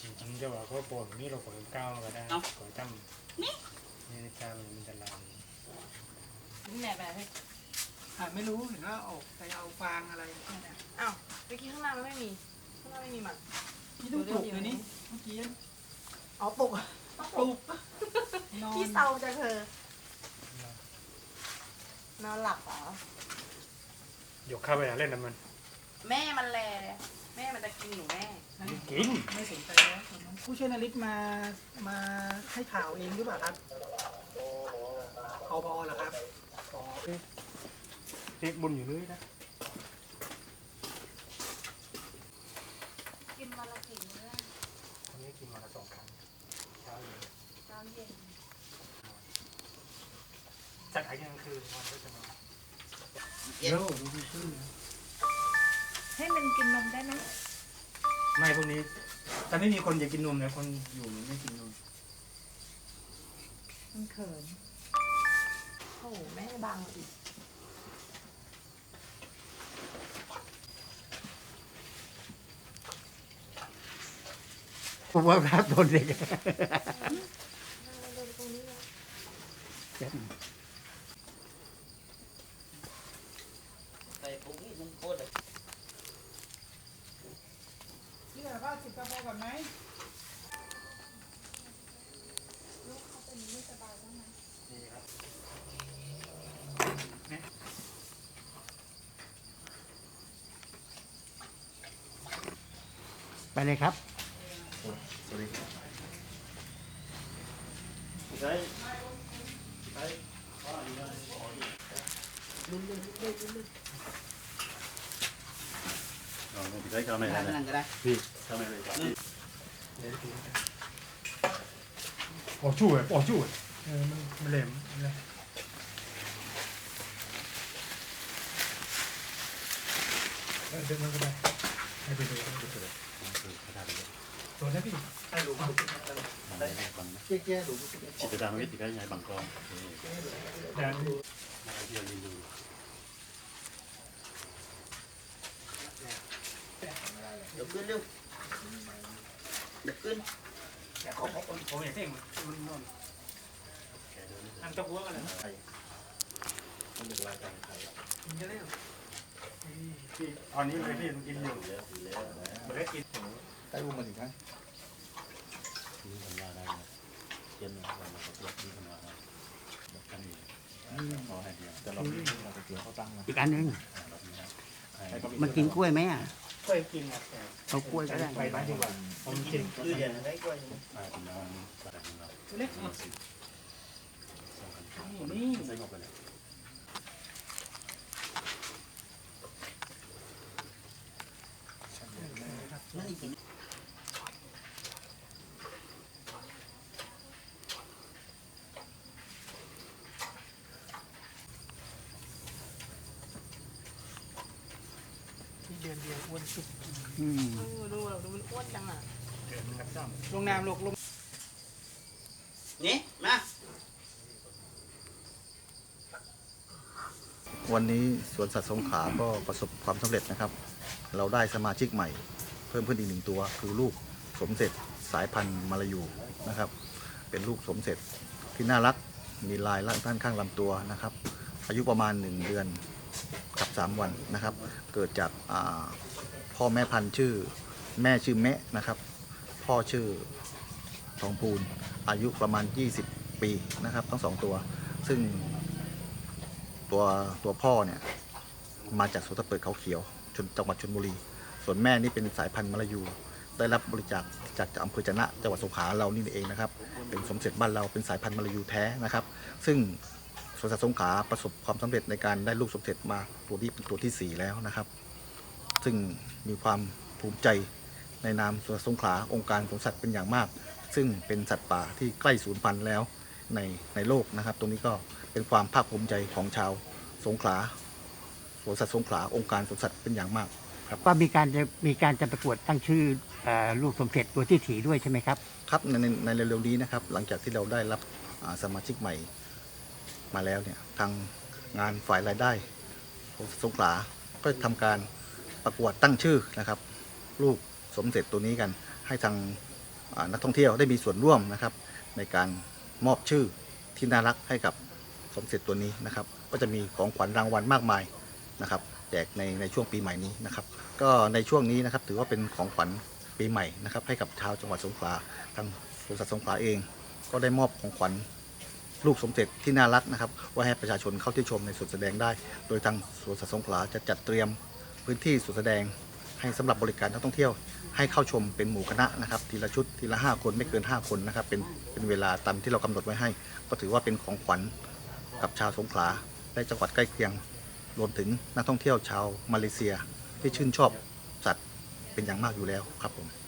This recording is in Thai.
จริงๆจะบอกว่าปนนี่เราปวเก้าก็ได้ปวดนี่นี่จ้ามันจะลามนี่แม่แบบอะไม่รู้เห็นว่าออกไปเอาฟางอะไรเอ้าเมื่อกี้ข้างหน้ามันไม่มี ข้างหน้าไม่มีหมันนี่ต้องปลุกเลยนี่เมื่อกี้อ๋อปลุกปลุกที่เศร้าจะเธอ นอนหลับเหรอหยกเข้าไปเล่นน้ำมันแม่มันแลแม่มันจะกินหนูแม่กินไม่สนใจแล้วตอนนั้นผู้ช่วยนริศมา มาให้ข่าวเองหรือเปล่าครับเอาพอเหรอครับอ๋อเด็กบุญอยู่เลยนะ กินวันละกี่มื้อ วันนี้กินมาละสองครั้งเช้าเย็น เช้าเย็น จัดไอ้ยังคือวันก็จะนอนเยอะดูดีขึ้นนะให้มันกินนมได้ไหมไม่พวกนี้ แต่ไม่มีคนอยากกินนมนะคนอยู่ไม่กินนมมันเขินโอ้โหแม่บังอีกผมว่ารักตนเด็กใส่ปุ๊กนี่มันโคตรพี่แบบว่าจิบกาแฟก่อนไหมลูกเขาเป็นไม่สบายบ้างไหมไปเลยครับได้ก็ไม่ได้นั่นก็ได้พี่ก็ ไม่ได้ออกจู่อะออกจู่อะเออมันมันเหลมเลยเออเดิ นมันก็ได้ให้ไปดูให้ไปดูตัวนี้พี่ให้ดูแก้ๆดูจิตตามวิธีการใช้บางกองแต่มาเที่ยวลินดูเดี๋ยวขึ้นเร็วเดี๋ยวขึ้นแต่ของผมผมเห็นเส้นมันนอนอันตะกัวกันเลยต้องเป็นรายการไทยมันจะเร็วพี่ตอนนี้เลยพี่มันกินอยู่แล้วถือแล้วนะมันได้กิน ได้อุ้มมาถึงครั้งนี่ทำงานได้นะเย็นนะวันมาประกวดที่ทำงานนะแบบกันอยู่ขอให้เดียวแต่เราไม่ได้มาเสียเขาตั้งนะอีกอันหนึ่งแบบนี้นะมันกินกล้วยไหมอะเคยกินอะแต่เอากล้วยก็ได้ไปบ้านดีกว่าผมกินคืออย่างไรก็ยังอ่าเป็นน้องสายของเราเล็กนี่สิสำคัญนี่ใส่งบไปเลยนั่นอีก เดือนเดียวอ้วนสุดอืมดูดูดูมันอ้วนจังอะเกิดมันกับจ้ำลงน้ำลงลงนี่มาวันนี้สวนสัตว์สงขลาก็ประสบความสำเร็จนะครับ เราได้สมาชิกใหม่ เพิ่มขึ้นอีกหนึ่งตัว คือลูกสมเสร็จสายพันธุ์มาลายูนะครับ เป็นลูกสมเสร็จที่น่ารักมีลายละด้านข้างลำตัวนะครับ อายุประมาณ 1 เดือน กับ 3 วันนะครับ เกิดจากาพ่อแม่พันธุ์ชื่อแม่ชื่อแมะนะครับ พ่อชื่อทองพูนอายุประมาณ 20 ปีนะครับทั้งสองตัว ซึ่งตัวตัวพ่อเนี่ยมาจากสวนตะเปิดเขาเขียวชนจังหวัดชนบุรี ส่วนแม่นี่เป็นสายพันธุ์มลายู ได้รับบริจาคจากอำเภอจนะจังหวัดสงขลาเรานี่เองนะครับ เป็นสมเสร็จบ้านเราเป็นสายพันธุ์มลายูแท้นะครับ ซึ่ง สวนสัตว์สงขลาประสบความสำเร็จในการได้ลูกสมเสร็จมาตัวนี้เป็นตัวที่สี่แล้วนะครับ ซึ่งมีความภูมิใจในนามสวนสัตว์สงขลาองค์การสวนสัตว์เป็นอย่างมาก ซึ่งเป็นสัตว์ป่าที่ใกล้สูญพันธุ์แล้วในในโลกนะครับ ตรงนี้ก็เป็นความภาคภูมิใจของชาวสงขลาสวนสัตว์สงขลาองค์การสวนสัตว์เป็นอย่างมากว่ามีการจะมีการจะประกวดตั้งชื่อเอ่อลูกสมเด็จตัวที่ถีด้วยใช่ไหมครับ ครับในในในเร็วๆนี้นะครับ หลังจากที่เราได้รับอ่าสมาชิกใหม่ มาแล้วเนี่ยทางงานฝ่ายรายได้สงขลาก็จะทำการประกวดตั้งชื่อนะครับ ลูกสมเสร็จตัวนี้กัน ให้ทางนักท่องเที่ยวได้มีส่วนร่วมนะครับ ในการมอบชื่อที่น่ารักให้กับสมเสร็จตัวนี้นะครับ ก็จะมีของขวัญรางวัลมากมายนะครับแจกในในช่วงปีใหม่นี้นะครับ ก็ในช่วงนี้นะครับถือว่าเป็นของขวัญปีใหม่นะครับ ให้กับชาวจังหวัดสงขลาทางสวนสัตว์สงขลาเอง ก็ได้มอบของขวัญ ลูกสมเด็จที่น่ารักนะครับไว้ให้ประชาชนเข้าที่ชมในสวนแสดงได้ โดยทางสวนสัตว์สงขลาจะจัดเตรียมพื้นที่สวนแสดง ให้สำหรับบริการนักท่องเที่ยวให้เข้าชมเป็นหมู่คณะนะครับทีละชุดทีละ 5 คนไม่เกิน 5 คนนะครับเป็นเป็นเวลาตามที่เรากำหนดไว้ให้ ก็ถือว่าเป็นของขวัญกับชาวสงขลาและจังหวัดใกล้เคียงรวมถึงนักท่องเที่ยวชาวมาเลเซีย ที่ชื่นชอบสัตว์เป็นอย่างมากอยู่แล้วครับผม